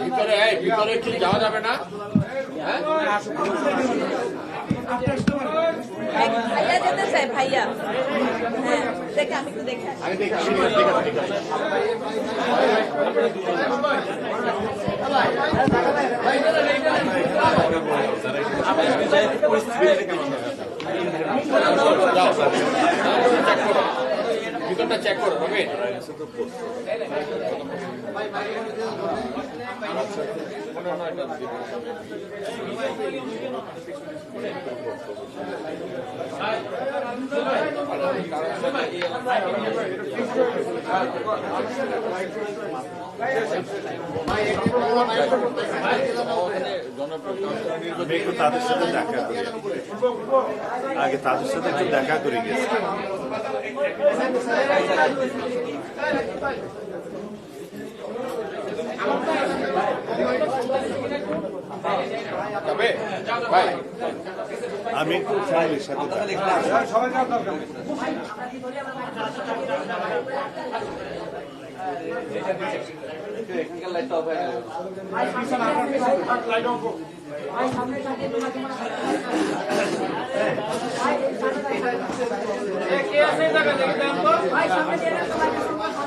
ভিতরে ভিতরে কি যাওয়া যাবে না? হ্যাঁ? ভাইয়া যেতে চাই ভাইয়া। হ্যাঁ দেখে আমি ভিতরটা চেক করো হবে? তাদের সাথে দেখা করি। আগে তাদের সাথে একটু দেখা করে গেছি যাবে ভাই আমি একটু ফ্যামিলির সাথে দেখা একদিকে বসা ভাই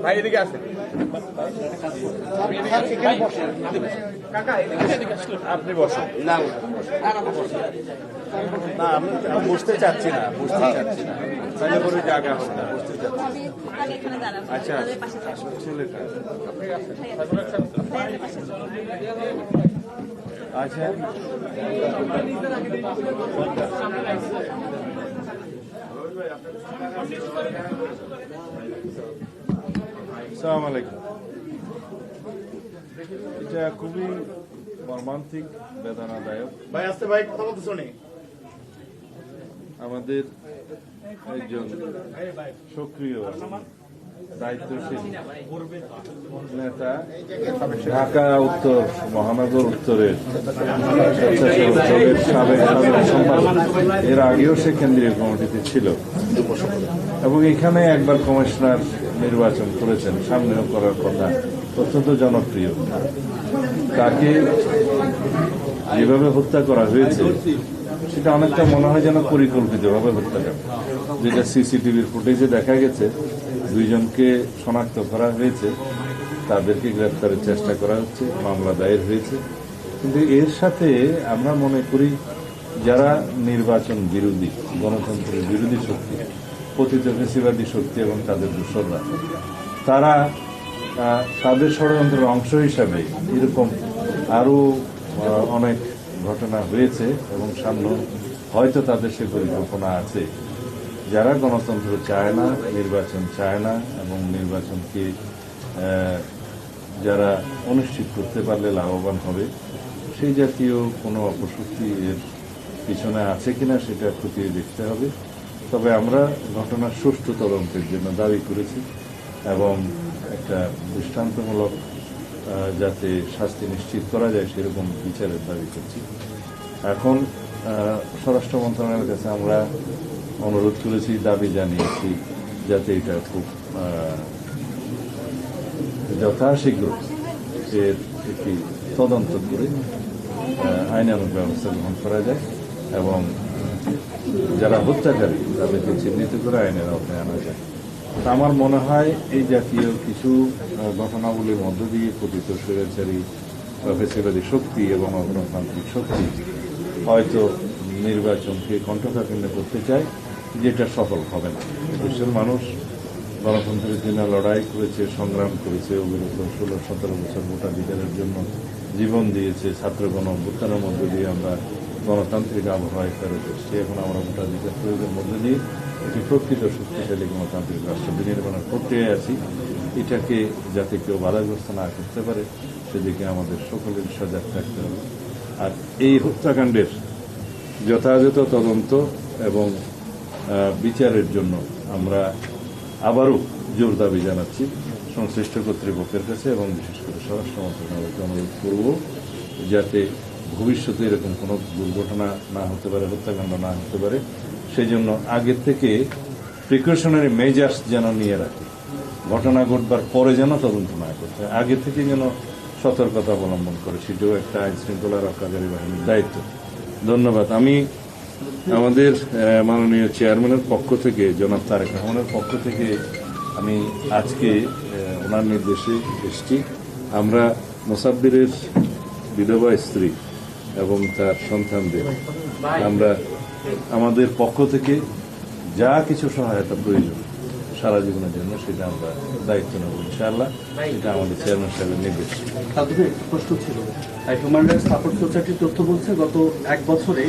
আপনি এদিকে আসেন। ভাই, কাকা এদিকে এদিকে আসুন। আপনি বসুন না না, আমি বুঝতে চাচ্ছি না, বুঝতে চাচ্ছি না। তাহলে করে জায়গা হবে না, বুঝতে চাচ্ছি আচ্ছা আচ্ছা। সালাম আলাইকুম। এটা খুবই মর্মান্তিক, বেদনাদায়ক। ভাই, আসতে ভাই, কথা বলতে শুনি আমাদের একজন সক্রিয় দায়িত্বশীল নেতা ঢাকা উত্তর, মহানগর উত্তরের এর আগেও সে কেন্দ্রীয় কমিটিতে ছিল। এবং এখানে একবার কমিশনার নির্বাচন করেছেন, সামনেও করার কথা। অত্যন্ত জনপ্রিয়। তাকে যেভাবে হত্যা করা হয়েছে, সেটা অনেকটা মনে হয় যেন পরিকল্পিতভাবে হত্যাকাণ্ড যেটা সিসিটিভির ফুটেজে দেখা গেছে, দুইজনকে শনাক্ত করা হয়েছে, তাদেরকে গ্রেফতারের চেষ্টা করা হচ্ছে, মামলা দায়ের হয়েছে। কিন্তু এর সাথে আমরা মনে করি, যারা নির্বাচন বিরোধী, গণতন্ত্রের বিরোধী শক্তি ফেসিবাদী শক্তি এবং তাদের দূষররা তারা তাদের ষড়যন্ত্রের অংশ হিসাবে এরকম আরও অনেক ঘটনা হয়েছে এবং সামনে হয়তো তাদের সে পরিকল্পনা আছে। যারা গণতন্ত্র চায় না, নির্বাচন চায় না এবং নির্বাচনকে যারা অনুষ্ঠিত করতে পারলে লাভবান হবে, সেই জাতীয় কোনো অপশক্তি এর পিছনে আছে কিনা সেটা খতিয়ে দেখতে হবে। তবে আমরা ঘটনার সুষ্ঠু তদন্তের জন্য দাবি করেছি এবং একটা দৃষ্টান্তমূলক যাতে শাস্তি নিশ্চিত করা যায় সেরকম বিচারের দাবি করছি। এখন স্বরাষ্ট্র মন্ত্রণালয়ের কাছে আমরা অনুরোধ করেছি দাবি জানিয়েছি যাতে এটা খুব যথাশীঘ্র এর একটি তদন্ত করে আহ, আইনানুগ ব্যবস্থা গ্রহণ করা যায় এবং যারা হত্যাকারী তাদেরকে চিহ্নিত করে আইনের আওতায় আনা যায়। আমার মনে হয় এই জাতীয় কিছু আহ, ঘটনাবলীর মধ্য দিয়ে পতিত স্বৈরাচারী ফেসিবাদী শক্তি এবং অগণতান্ত্রিক শক্তি হয়তো নির্বাচনকে কণ্ঠকাকীর্ণ করতে চায় যেটা সফল হবে না। দেশের মানুষ গণতন্ত্রের জন্য লড়াই করেছে সংগ্রাম করেছে অবিরত ষোলো সতেরো বছর ভোটাধিকারের জন্য জীবন দিয়েছে ছাত্র গণ অভ্যুত্থানের মধ্য দিয়ে আমরা গণতান্ত্রিক আবহাওয়ায় ফেরত এসেছি এখন আমরা ভোটাধিকার প্রয়োগের মধ্য দিয়ে একটি প্রকৃত শক্তিশালী গণতান্ত্রিক রাষ্ট্র বিনির্মাণের প্রক্রিয়ায় আছি। এটাকে যাতে কেউ বাধাগ্রস্ত না করতে পারে, সেদিকে আমাদের সকলের সজাগ থাকতে হবে। আর এই হত্যাকাণ্ডের যথাযথ তদন্ত এবং বিচারের জন্য আমরা আবারও জোর দাবি জানাচ্ছি সংশ্লিষ্ট কর্তৃপক্ষের কাছে এবং বিশেষ করে স্বরাষ্ট্র মন্ত্রণালয়কে অনুরোধ করব যাতে ভবিষ্যতে এরকম কোনো দুর্ঘটনা না হতে পারে, হত্যাকাণ্ড না হতে পারে সেই জন্য আগের থেকে প্রিকশনারি মেজার্স যেন নিয়ে রাখে। ঘটনা ঘটবার পরে যেন তদন্ত না করতে। আগে থেকে যেন সতর্কতা অবলম্বন করে, সেটাও একটা আইন শৃঙ্খলা রক্ষাকারী বাহিনীর দায়িত্ব। ধন্যবাদ। আমি আমাদের মাননীয় চেয়ারম্যানের পক্ষ থেকে, জনাব তারেক রহমানের পক্ষ থেকে আমি আজকে ওনার নির্দেশে এসেছি। আমরা মোসাব্বিরের বিধবা স্ত্রী এবং তার সন্তানদের। আমরা আমাদের পক্ষ থেকে যা কিছু সহায়তা প্রয়োজন সারা জীবনের জন্য সেটা আমরা দায়িত্ব নেব ইনশাআল্লাহ। এটা আমাদের চেয়ারম্যান সাহেবের নির্দেশ। তাদের একটা প্রশ্ন ছিল হিউম্যান রাইটস সাপোর্ট সোসাইটির তথ্য বলছে গত এক বছরে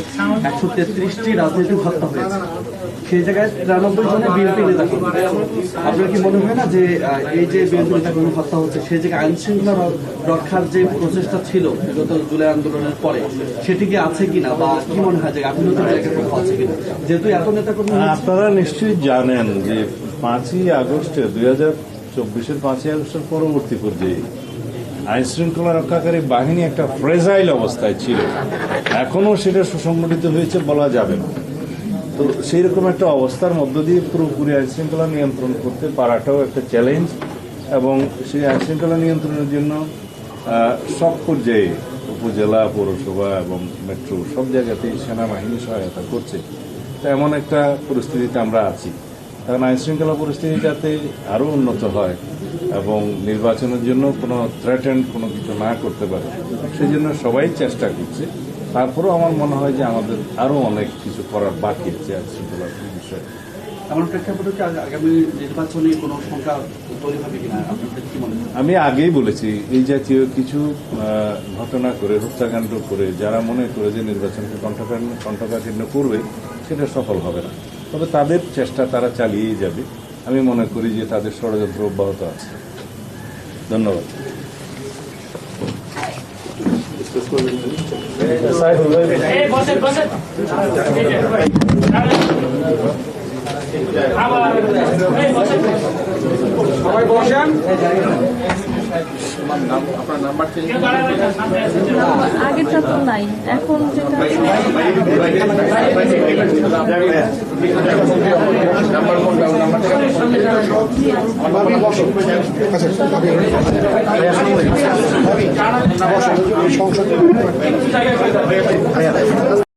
একশো তেত্রিশটি রাজনৈতিক হত্যা হয়েছে। সেই জায়গায় তিরানব্বই জনে বিএনপি নেতা আপনার কি মনে হয় না যে এই যে বিএনপি হত্যা হচ্ছে সেই জায়গায় আইন শৃঙ্খলা রক্ষার যে প্রচেষ্টা ছিল বিগত জুলাই আন্দোলনের পরে সেটি কি আছে কিনা? বা কি মনে হয় যে জায়গায় আছে কিনা? যেহেতু এত নেতা কর্মী আপনারা নিশ্চয়ই জানেন যে পাঁচই আগস্টে দুই হাজার চব্বিশের পাঁচই আগস্টের পরবর্তী পর্যায়ে আইন শৃঙ্খলা রক্ষাকারী বাহিনী একটা ফ্রেজাইল অবস্থায় ছিল। এখনও সেটা সুসংগঠিত হয়েছে বলা যাবে না। তো সেই রকম একটা অবস্থার মধ্য দিয়ে পুরোপুরি আইন শৃঙ্খলা নিয়ন্ত্রণ করতে পারাটাও একটা চ্যালেঞ্জ এবং সেই আইন শৃঙ্খলা নিয়ন্ত্রণের জন্য সব পর্যায়ে উপজেলা, পৌরসভা এবং মেট্রো সব জায়গাতেই সেনাবাহিনী সহায়তা করছে। তো এমন একটা পরিস্থিতিতে আমরা আছি। কারণ আইন শৃঙ্খলা পরিস্থিতি যাতে আরও উন্নত হয় এবং নির্বাচনের জন্য কোনো থ্রেটেন্ড কোনো কিছু না করতে পারে সেই জন্য সবাই চেষ্টা করছে। তারপরেও আমার মনে হয় যে আমাদের আরও অনেক কিছু করার বাকি আছে আইন শৃঙ্খলার বিষয়ে। এমন প্রেক্ষাপটে কি আগামী নির্বাচনে কোনো সংখ্যা তৈরি হবে কিনা? আপনাদের কি আমি আগেই বলেছি এই জাতীয় কিছু ঘটনা করে হত্যাকাণ্ড করে যারা মনে করে যে নির্বাচনকে কণ্ঠকাকীর্ণ করবে সেটা সফল হবে না। তবে তাদের চেষ্টা তারা চালিয়েই যাবে। আমি মনে করি যে তাদের ষড়যন্ত্র অব্যাহত আছে। ধন্যবাদ। সবাই বসেন। আপনার নাম্বার চেঞ্জ আগেরটা তো নাই এখন যেটা নাম্বার নাম্বার সংসদ